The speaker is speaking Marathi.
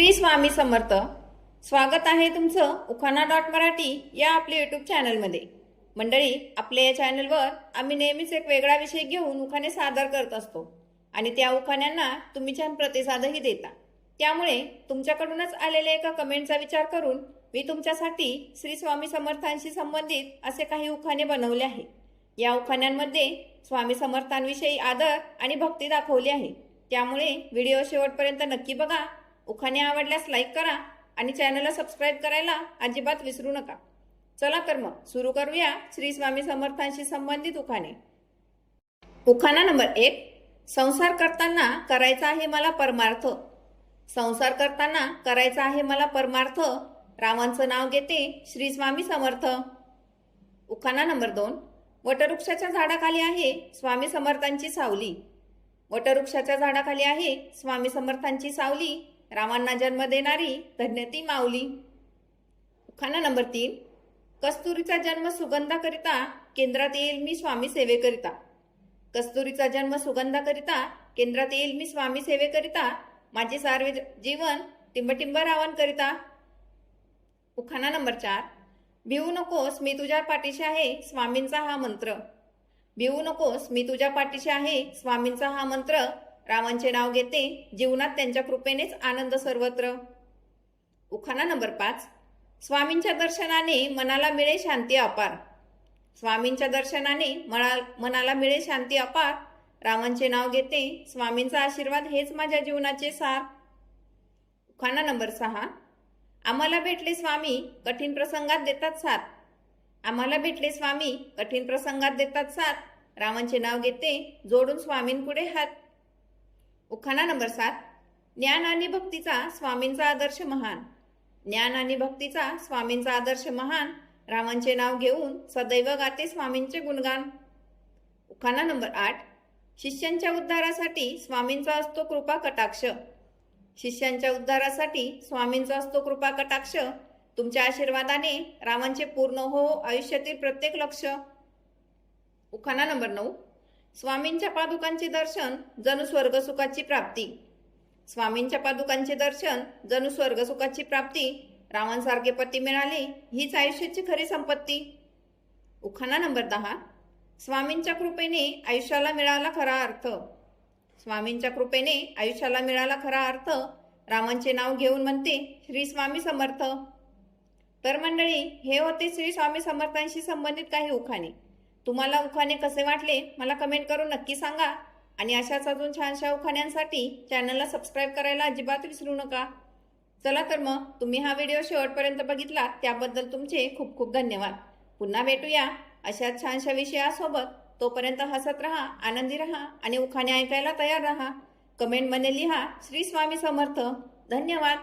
श्री स्वामी समर्थ. स्वागत आहे तुमचं उखाणा डॉट मराठी या आपल्या युट्यूब चॅनलमध्ये मंडळी आपल्या या चॅनलवर आम्ही नेहमीच एक वेगळा विषय घेऊन उखाणे सादर करत असतो आणि त्या उखाण्यांना तुम्ही छान प्रतिसादही देता. त्यामुळे तुमच्याकडूनच आलेल्या एका कमेंटचा विचार करून मी तुमच्यासाठी श्री स्वामी समर्थांशी संबंधित असे काही उखाणे बनवले आहे. या उखाण्यांमध्ये स्वामी समर्थांविषयी आदर आणि भक्ती दाखवली आहे. त्यामुळे व्हिडिओ शेवटपर्यंत नक्की बघा उखाणे आवडल्यास लाईक करा आणि चॅनलला सबस्क्राईब करायला अजिबात विसरू नका. चला तर मग सुरू करूया श्री स्वामी समर्थांशी संबंधित उखाणे. उखाणा नंबर एक संसार करताना करायचा आहे मला परमार्थ. संसार करताना करायचा आहे मला परमार्थ. रामांचं नाव घेते श्री स्वामी समर्थ. उखाणा नंबर दोन वटवृक्षाच्या झाडाखाली आहे स्वामी समर्थांची सावली. वटवृक्षाच्या झाडाखाली आहे स्वामी समर्थांची सावली. रामांना जन्म देणारी धन्यती माऊली. खाना नंबर तीन. कस्तुरीचा जन्म सुगंधाकरिता केंद्रात येईल मी स्वामी सेवेकरिता. कस्तुरीचा जन्म सुगंधाकरिता केंद्रात येईल मी स्वामी सेवेकरिता माझे सार्वे जीवन टिंबटिंब रावणकरिता उखाना नंबर चार. भिवू नकोस मी तुझ्या पाठीशी आहे स्वामींचा हा मंत्र. भिवू नकोस मी तुझ्या पाठीशी आहे स्वामींचा हा मंत्र. रावांचे नाव घेते जीवनात त्यांच्या कृपेनेच आनंद सर्वत्र. उखाणा नंबर पाच. स्वामींच्या दर्शनाने मनाला मिळे शांती अपार. स्वामींच्या दर्शनाने मना मनाला मिळे शांती अपार. रावांचे नाव घेते स्वामींचा आशीर्वाद हेच माझ्या जीवनाचे सार. उखाणा नंबर सहा. आम्हाला भेटले स्वामी कठीण प्रसंगात देतात साथ. आम्हाला भेटले स्वामी कठीण प्रसंगात देतात साथ. रामांचे नाव घेते जोडून स्वामींपुढे हात. उखाणा नंबर सात. ज्ञान आणि भक्तीचा स्वामींचा आदर्श महान. ज्ञान आणि भक्तीचा स्वामींचा आदर्श महान. रामांचे नाव घेऊन सदैव गाते स्वामींचे गुणगान. उखाणा नंबर आठ. शिष्यांच्या उद्धारासाठी स्वामींचा असतो कृपा कटाक्ष. शिष्यांच्या उद्धारासाठी स्वामींचा असतो कृपा कटाक्ष. तुमच्या आशीर्वादाने रामांचे पूर्ण हो आयुष्यातील प्रत्येक लक्ष. उखाणा नंबर नऊ. स्वामींच्या पादुकांचे दर्शन जणू स्वर्गसुखाची प्राप्ती. स्वामींच्या पादुकांचे दर्शन जणू स्वर्गसुखाची प्राप्ती. रावणसारखे पती मिळाले हीच आयुष्याची खरी संपत्ती. उखाणा नंबर दहा. स्वामींच्या कृपेने आयुष्याला मिळाला खरा अर्थ. स्वामींच्या कृपेने आयुष्याला मिळाला खरा अर्थ. रामांचे नाव घेऊन म्हणते श्री स्वामी समर्थ. तर मंडळी हे होते श्री स्वामी समर्थांशी संबंधित काही उखाणे. तुम्हाला उखाणे कसे वाटले मला कमेंट करून नक्की सांगा. आणि अशाच अजून छानशा उखाण्यांसाठी चॅनलला सबस्क्राईब करायला अजिबात विसरू नका. चला तर मग तुम्ही हा व्हिडिओ शेवटपर्यंत बघितला त्याबद्दल तुमचे खूप खूप धन्यवाद. पुन्हा भेटूया अशाच छानशा विषयासोबत. तोपर्यंत हसत राहा आनंदी राहा आणि उखाणे ऐकायला तयार राहा. कमेंटमध्ये लिहा श्री स्वामी समर्थ. धन्यवाद.